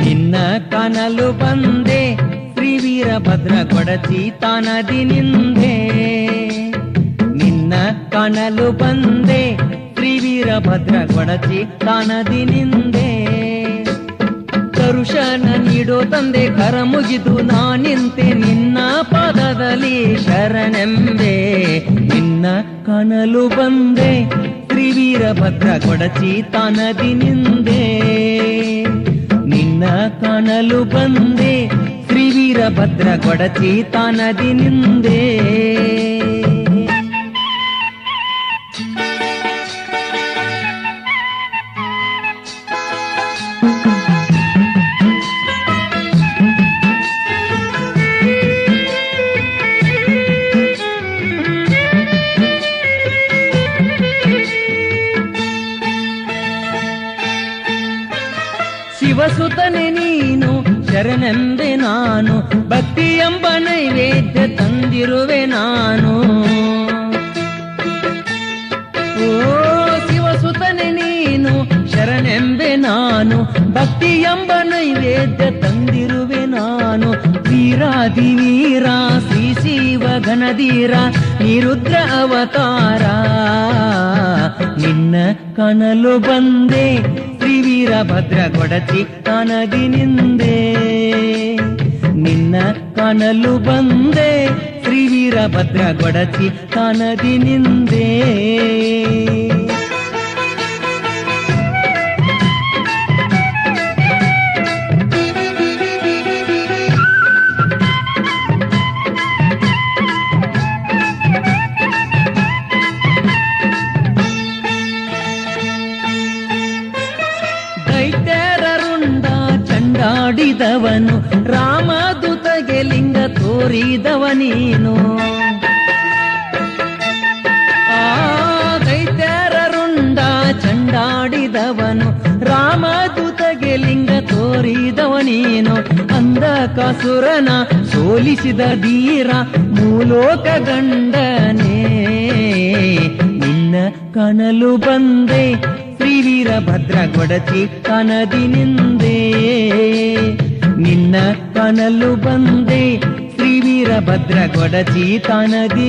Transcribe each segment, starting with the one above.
ನಿನ್ನ ಕನಲು ಬಂದೆ ಶ್ರೀ ವೀರಭದ್ರ ಕೊಡಚಿ ತಾನದಿ ನಿಂದೆ ನಿನ್ನ ಕನಲು ಬಂದೆ ಶ್ರೀ ವೀರಭದ್ರ ಕೊಡಚಿ ತಾನದಿ ನಿಂದೆ ದರುಶನ ನೀಡೋ ತಂದೆ ಕರ ಮುಗಿದು ನಾನಿಂತೆ ನಿನ್ನ ಪಾದದಲ್ಲಿ ಶರಣೆಂಬೆ ನಿನ್ನ ಕನಲು ಬಂದೆ ಶ್ರೀ ವೀರಭದ್ರ ಕೊಡಚಿ ತಾನದಿ ನಿಂದೆ ನಿನ್ನ ಕನಲು ಬಂದೆ ಶ್ರೀ ವೀರಭದ್ರ ಕೊಡಚಿ ತಾನದಿ ನಿಂದೆ ಶಿವಸುತನೆ ನೀನು, ಶರಣೆಂದೆ ನಾನು, ಭಕ್ತಿ ಎಂಬ ನೈವೇದ್ಯ ತಂದಿರುವೆ ನಾನು. ಓ ಶಿವಸುತನೆ ನೀನು, ಶರಣೆಂಬೆ ನಾನು, ಭಕ್ತಿ ಎಂಬ ನೈವೇದ್ಯ ತಂದಿರುವೆ ನಾನು. ವೀರಾದಿ ವೀರ, ಶ್ರೀ ಶಿವ ಘನಧೀರ, ನಿರುದ್ರ ಅವತಾರ. ನಿನ್ನ ಕನಲು ಬಂದೆ ಶ್ರೀ ವೀರಭದ್ರ ಕೊಡತಿ ತಾನದಿ ನಿಂದೆ. ನಿನ್ನ ಕಾಣಲು ಬಂದೆ ಶ್ರೀ ವೀರಭದ್ರ ಕನದಿ ತಾನದಿ ಚಂಡಾಡಿದವನು ರಾಮದೂತಗೆ ಲಿಂಗ ತೋರಿದವ ನೀನು ಆ ಚಂಡಾಡಿದವನು. ರಾಮದೂತಗೆ ಲಿಂಗ ತೋರಿದವ ನೀನು ಅಂಧಕಾಸುರನ ಸೋಲಿಸಿದ ಧೀರ ಮೂಲೋಕ ಗಂಡನೇ. ನಿನ್ನ ಕನಲು ಬಂದೆ ವೀರಭದ್ರ ಕೊಡಚಿ ಕನದಿ ನಿಂದೆ ನಿನ್ನ ಕನಲು ಬಂದೆ ಶ್ರೀ ವೀರಭದ್ರ ಕೊಡಚಿ ತನದಿ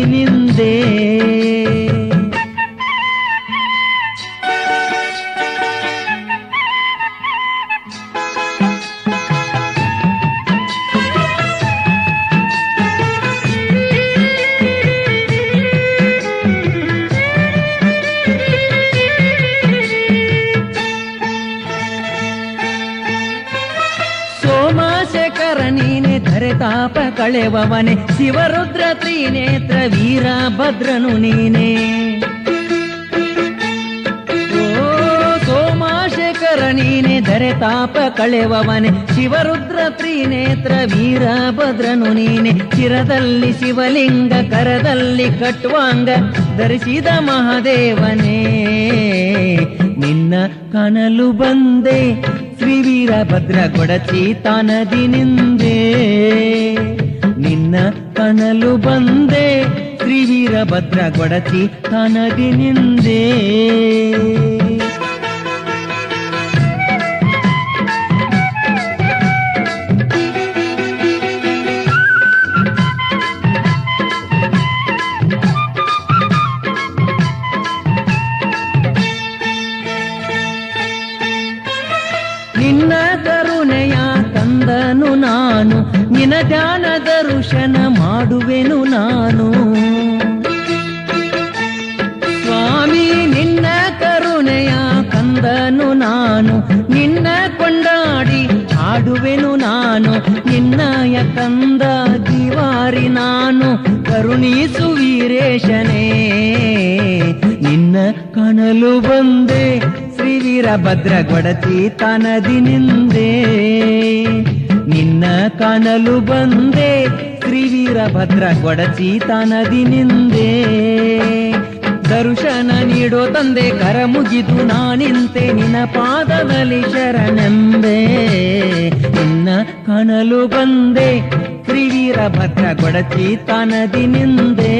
ನೀನೆ ಧರೆ ತಾಪ ಕಳೆವವನೆ. ಶಿವರುದ್ರ ತ್ರಿನೇತ್ರ ವೀರಭದ್ರನು ನೀನೆ. ಓ, ಸೋಮಶೇಖರ ನೀನೆ ಧರೆ ತಾಪ ಕಳೆವವನೆ. ಶಿವರುದ್ರ ತ್ರಿನೇತ್ರ ವೀರಭದ್ರನು ನೀನೆ. ಚಿರದಲ್ಲಿ ಶಿವಲಿಂಗ, ಕರದಲ್ಲಿ ಕಟ್ವಾಂಗ. ಧರಿಸಿದ ಮಹಾದೇವನೇ, ನಿನ್ನ ಕನಲು ಬಂದೆ. ಶ್ರೀ ವೀರಭದ್ರ ಕೊಡಚಿ ತಾನದಿ ನಿಂದೆ. ನಿನ್ನ ಕನಲು ಬಂದೆ ಶ್ರೀ ವೀರಭದ್ರ ಕೊಡಚಿ ತಾನದಿ ನಿಂದೆ. ನಿನ ಧ್ಯಾನ ದರ್ಶನ ಮಾಡುವೆನು ನಾನು. ಸ್ವಾಮಿ, ನಿನ್ನ ಕರುಣೆಯ ಕಂದನು ನಾನು. ನಿನ್ನ ಕೊಂಡಾಡಿ ಹಾಡುವೆನು ನಾನು. ನಿನ್ನಯ ಕಂದ ದಿವಾರಿ ನಾನು. ಕರುಣಿಸು ವೀರೇಶನೇ, ನಿನ್ನ ಕಣಲು ಬಂದೆ. ಶ್ರೀ ವೀರಭದ್ರ ಗೊಡತಿ ತನದಿ ನಿಂದೆ. ನಿನ್ನ ಕಾಣಲು ಬಂದೆ ಶ್ರೀ ವೀರಭದ್ರ ಗೊಡಚಿ ತನದಿ ನಿಂದೆ ದರ್ಶನ ನೀಡೋ ತಂದೆ ಕರ ಮುಗಿದು ನಾನಿಂತೆ ನಿನ್ನ ಪಾದದಲ್ಲಿ ಶರಣೆಂಬೆ ನಿನ್ನ ಕಾಣಲು ಬಂದೆ ಶ್ರೀ ವೀರಭದ್ರ ಗೊಡಚಿ ತನದಿ ನಿಂದೆ